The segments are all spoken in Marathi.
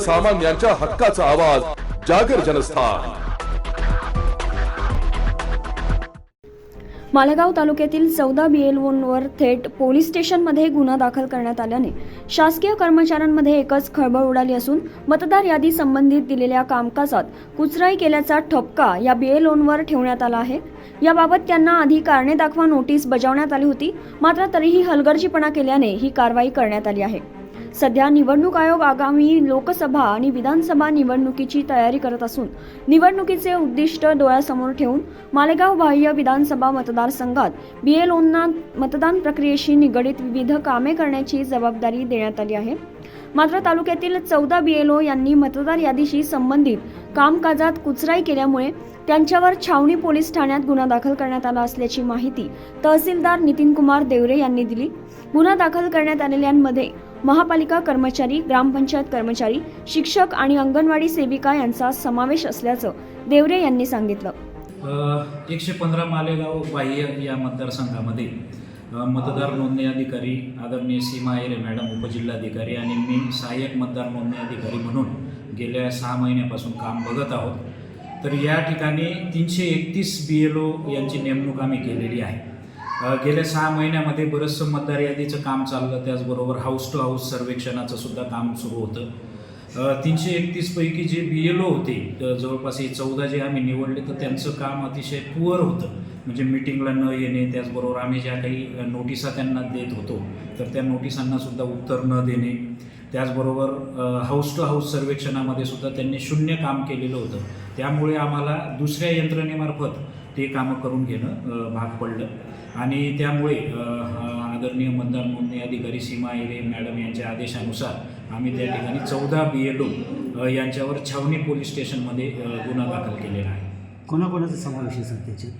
सर्वसामान्यांच्या हक्काचा आवाज जागर जनस्थान. मालेगाव तालुक्यातील चौदा बीएलओंवर थेट पोलीस स्टेशनमध्ये गुन्हा दाखल करण्यात आल्याने शासकीय कर्मचाऱ्यांमध्ये एकच खळबळ उडाली असून मतदार यादी संबंधित दिलेल्या कामकाजात कुचराई केल्याचा ठपका या बीएलओंवर ठेवण्यात आला आहे. याबाबत त्यांना आधी कारणे दाखवा नोटीस बजावण्यात आली होती मात्र तरीही हलगर्जीपणा केल्याने ही कारवाई करण्यात आली आहे. सध्या निवडणूक आयोग आगामी लोकसभा आणि विधानसभा निवडणुकीची तयारी करत असून निवडणुकीचे उद्दिष्ट डोळ्यासमोर ठेवून मालेगाव बाह्य विधानसभा मतदारसंघात बी एलोंना मतदान प्रक्रियेशी निगडीत विविध कामे करण्याची जबाबदारी देण्यात आली आहे. मात्र तालुक्यातील चौदा बी एल ओ यांनी मतदार यादीशी संबंधित कामकाजात कुचराई केल्यामुळे त्यांच्यावर छावणी पोलीस ठाण्यात गुन्हा दाखल करण्यात आला असल्याची माहिती तहसीलदार नितीन कुमार देवरे यांनी दिली. गुन्हा दाखल करण्यात आलेल्यांमध्ये महापालिका कर्मचारी ग्रामपंचायत कर्मचारी शिक्षक आणि अंगणवाडी सेविका यांचा समावेश असल्याचं देवरे यांनी सांगितलं. एकशे पंधरा मालेगाव बाह्य या मतदारसंघामध्ये मतदार नोंदणी अधिकारी आदरणीय सीमा आयरे मॅडम उपजिल्हाधिकारी आणि मी सहाय्यक मतदार नोंदणी अधिकारी म्हणून गेल्या सहा महिन्यापासून काम बघत आहोत. तर या ठिकाणी तीनशे एकतीस बी एल ओ यांची नेमणूक आम्ही केलेली आहे. गेल्या सहा महिन्यामध्ये बरंचसं मतदार यादीचं काम चाललं त्याचबरोबर हाऊस टू हाऊस सर्वेक्षणाचं सुद्धा काम सुरू होतं. तीनशे एकतीसपैकी जे बी एल ओ होते तर जवळपास हे चौदा जे आम्ही निवडले तर त्यांचं काम अतिशय पुअर होतं. म्हणजे मिटिंगला न येणे त्याचबरोबर आम्ही ज्या काही नोटिसा त्यांना देत होतो तर त्या नोटिसांनासुद्धा उत्तर न देणे. त्याचबरोबर हाऊस टू हाऊस सर्वेक्षणामध्ये सुद्धा त्यांनी शून्य काम केलेलं होतं. त्यामुळे आम्हाला दुसऱ्या यंत्रणेमार्फत ते कामं करून घेणं भाग पडलं. आणि त्यामुळे आदरणीय मतदार नोंदणी अधिकारी सीमा आयरे मॅडम यांच्या आदेशानुसार आम्ही त्या ठिकाणी चौदा बी एल ओ यांच्यावर छावणी पोलीस स्टेशनमध्ये गुन्हा दाखल केलेला आहे. कोणाकोणाचा समावेश आहे सर त्याच्यात?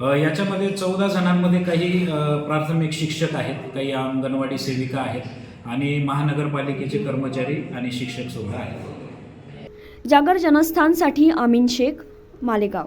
याच्यामध्ये चौदा जणांमध्ये काही प्राथमिक शिक्षक आहेत काही अंगणवाडी सेविका आहेत आणि महानगरपालिकेचे कर्मचारी आणि शिक्षक सुद्धा आहेत. जागर जनस्थानसाठी आमीन शेख मालेगाव.